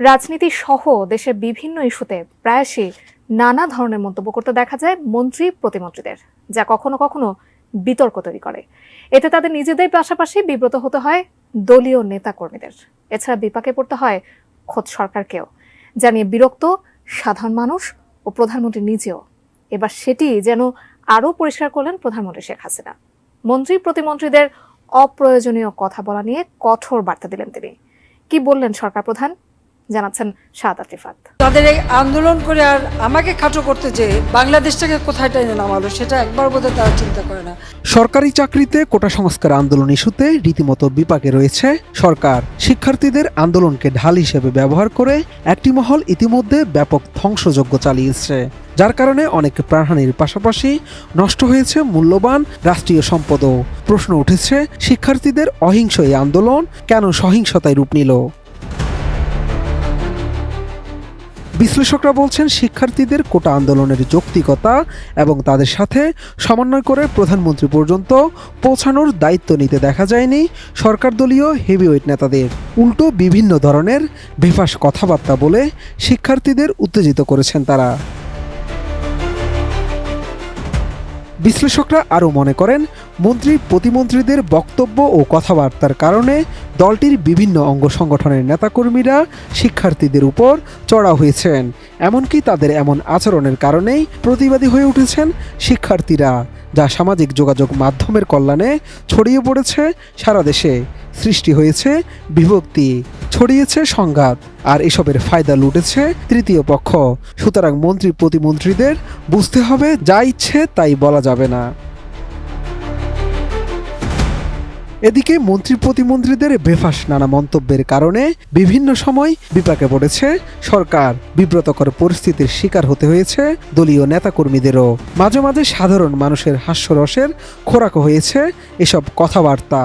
রাজনীতি সহ দেশের বিভিন্ন ইস্যুতে প্রায়শই নানা ধরনের মন্তব্য করতে দেখা যায় মন্ত্রী প্রতিমন্ত্রীদের, যা কখনো কখনো বিতর্ক তৈরি করে। এতে তাদের নিজেদের পাশাপাশি বিব্রত হতে হয় দলীয় নেতা কর্মীদের এছাড়া বিপাকে পড়তে হয় খোদ সরকারকেও, যা নিয়ে বিরক্ত সাধারণ মানুষ ও প্রধানমন্ত্রী নিজেও। এবার সেটি যেন আরও পরিষ্কার করলেন প্রধানমন্ত্রী শেখ হাসিনা। মন্ত্রী প্রতিমন্ত্রীদের অপ্রয়োজনীয় কথা বলা নিয়ে কঠোর বার্তা দিলেন তিনি। কি বললেন সরকার প্রধান? জানাচ্ছেন শাহাদ আতিফাত। তাদের এই আন্দোলন করে আর আমাকে খাটো করতে যে বাংলাদেশটাকে কোথায় টেনে নামালো সেটা একবার বোধহয় তারা চিন্তা করে না। সরকারি চাকরিতে কোটা সংস্কার আন্দোলন ইস্যুতে রীতিমতো বিপাকে রয়েছে সরকার। শিক্ষার্থীদের আন্দোলনকে ঢাল হিসেবে ব্যবহার করে একটি মহল ইতিমধ্যে ব্যাপক ধ্বংসযজ্ঞ চালিয়েছে যার কারণে অনেক প্রাণহানির পাশাপাশি নষ্ট হয়েছে মূল্যবান রাষ্ট্রীয় সম্পদও। প্রশ্ন উঠেছে শিক্ষার্থীদের অহিংস এই আন্দোলন কেন সহিংসতায় রূপ নিল? বিশ্লেষকরা বলছেন, শিক্ষার্থীদের কোটা আন্দোলনের যৌক্তিকতা এবং তাদের সাথে সমন্বয় করে প্রধানমন্ত্রী পর্যন্ত পৌঁছানোর দায়িত্ব নিতে দেখা যায়নি সরকার দলীয় হেভিওয়েট নেতাদের। উল্টো বিভিন্ন ধরনের বেফাস কথাবার্তা বলে শিক্ষার্থীদের উত্তেজিত করেছেন তারা। বিশ্লেষকরা আরও মনে করেন, মন্ত্রী, প্রতিমন্ত্রীদের বক্তব্য ও কথাবার্তার কারণে দলটির বিভিন্ন অঙ্গ সংগঠনের নেতাকর্মীরা শিক্ষার্থীদের উপর চড়া হয়েছেন। এমনকি তাদের এমন আচরণের কারণেই প্রতিবাদী হয়ে উঠেছেন শিক্ষার্থীরা, যা সামাজিক যোগাযোগ মাধ্যমের কল্যাণে ছড়িয়ে পড়েছে সারা দেশে। সৃষ্টি হয়েছে, বিভক্তি ছড়িয়েছে, সংঘাত। আর এসবের ফায়দা লুটেছে তৃতীয় পক্ষ। সুতরাং মন্ত্রী প্রতিমন্ত্রীদের বুঝতে হবে, যা ইচ্ছে তাই বলা যাবে না। এদিকে মন্ত্রী প্রতিমন্ত্রীদের বেফাস নানা মন্তব্যের কারণে বিভিন্ন সময় বিপাকে পড়েছে সরকার। বিব্রতকর পরিস্থিতির শিকার হতে হয়েছে দলীয় নেতাকর্মীদেরও। মাঝে মাঝে সাধারণ মানুষের হাস্যরসের খোরাক হয়েছে এসব কথাবার্তা।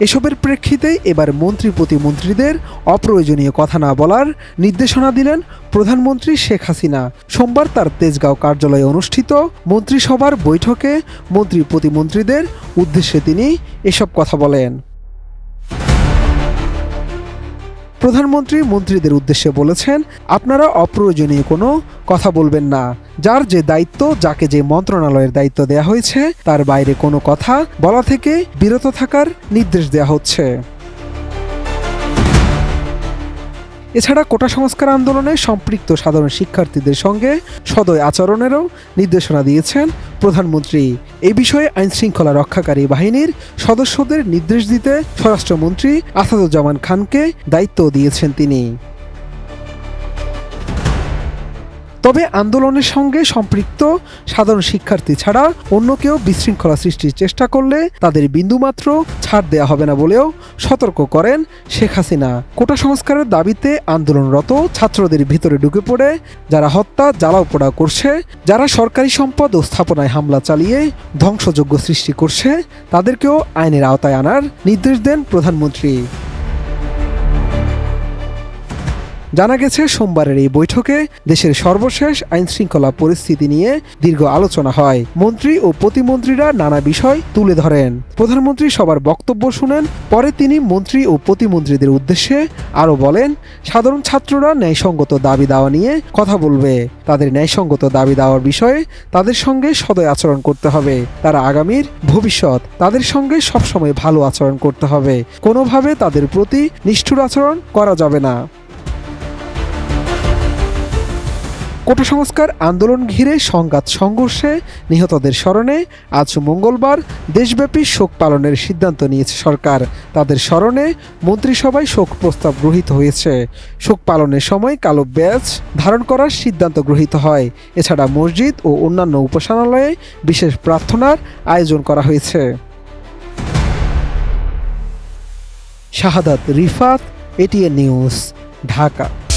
এসবের প্রেক্ষিতে এবার মন্ত্রী প্রতিমন্ত্রীদের অপ্রয়োজনীয় কথা না বলার নির্দেশনা দিলেন প্রধানমন্ত্রী শেখ হাসিনা। সোমবার তার তেজগাঁও কার্যালয়ে অনুষ্ঠিত মন্ত্রিসভার বৈঠকে মন্ত্রী প্রতিমন্ত্রীদের উদ্দেশ্যে তিনি এসব কথা বলেন। প্রধানমন্ত্রী মন্ত্রীদের উদ্দেশ্যে বলেছেন, আপনারা অপ্রয়োজনীয় কোনো কথা বলবেন না। যার যে দায়িত্ব, যাকে যে মন্ত্রণালয়ের দায়িত্ব দেয়া হয়েছে, তার বাইরে কোনো কথা বলা থেকে বিরত থাকার নির্দেশ দেয়া হচ্ছে। এছাড়া কোটা সংস্কার আন্দোলনে সম্পৃক্ত সাধারণ শিক্ষার্থীদের সঙ্গে সদয় আচরণেরও নির্দেশনা দিয়েছেন প্রধানমন্ত্রী। এ বিষয়ে আইন শৃঙ্খলা রক্ষাকারী বাহিনীর সদস্যদের নির্দেশ দিতে স্বরাষ্ট্রমন্ত্রী আসাদুজ্জামান খানকে দায়িত্ব দিয়েছেন তিনি। তবে আন্দোলনের সঙ্গে সম্পৃক্ত সাধারণ শিক্ষার্থী ছাড়া অন্য কেউ বিশৃঙ্খলা সৃষ্টির চেষ্টা করলে তাদের বিন্দুমাত্র ছাড় দেয়া হবে না বলেও সতর্ক করেন শেখ হাসিনা। কোটা সংস্কারের দাবিতে আন্দোলনরত ছাত্রদের ভিতরে ঢুকে পড়ে যারা হত্যা জ্বালাও পোড়া করছে, যারা সরকারি সম্পদ ও স্থাপনায় হামলা চালিয়ে ধ্বংসযোগ্য সৃষ্টি করছে, তাদেরকেও আইনের আওতায় আনার নির্দেশ দেন প্রধানমন্ত্রী। জানা গেছে, সোমবারের এই বৈঠকে দেশের সর্বশেষ আইন শৃঙ্খলা পরিস্থিতি নিয়ে দীর্ঘ আলোচনা হয়। মন্ত্রী ও প্রতিমন্ত্রীরা নানা বিষয় তুলে ধরেন। প্রধানমন্ত্রী সবার বক্তব্য শুনেন, পরে তিনি মন্ত্রী ও প্রতিমন্ত্রীদের উদ্দেশ্যে আরও বলেন, সাধারণ ছাত্ররা ন্যায়সঙ্গত দাবি দাওয়া নিয়ে কথা বলবে। তাদের ন্যায়সঙ্গত দাবি দেওয়ার বিষয়ে তাদের সঙ্গে সদয় আচরণ করতে হবে। তারা আগামীর ভবিষ্যৎ তাদের সঙ্গে সবসময় ভালো আচরণ করতে হবে। কোনোভাবে তাদের প্রতি নিষ্ঠুর আচরণ করা যাবে না। কোটা সংস্কার আন্দোলন ঘিরে সংঘাত সংঘর্ষে নিহতদের স্মরণে আজ মঙ্গলবার দেশব্যাপী শোক পালনের সিদ্ধান্ত নিয়েছে সরকার। তাদের স্মরণে মন্ত্রিসভায় শোক প্রস্তাব গৃহীত হয়েছে। শোক পালনের সময় কালো ব্যাচ ধারণ করার সিদ্ধান্ত গৃহীত হয়। এছাড়া মসজিদ ও অন্যান্য উপাসনালয়ে বিশেষ প্রার্থনার আয়োজন করা হয়েছে। Shahadat Rifat, ATN news, Dhaka.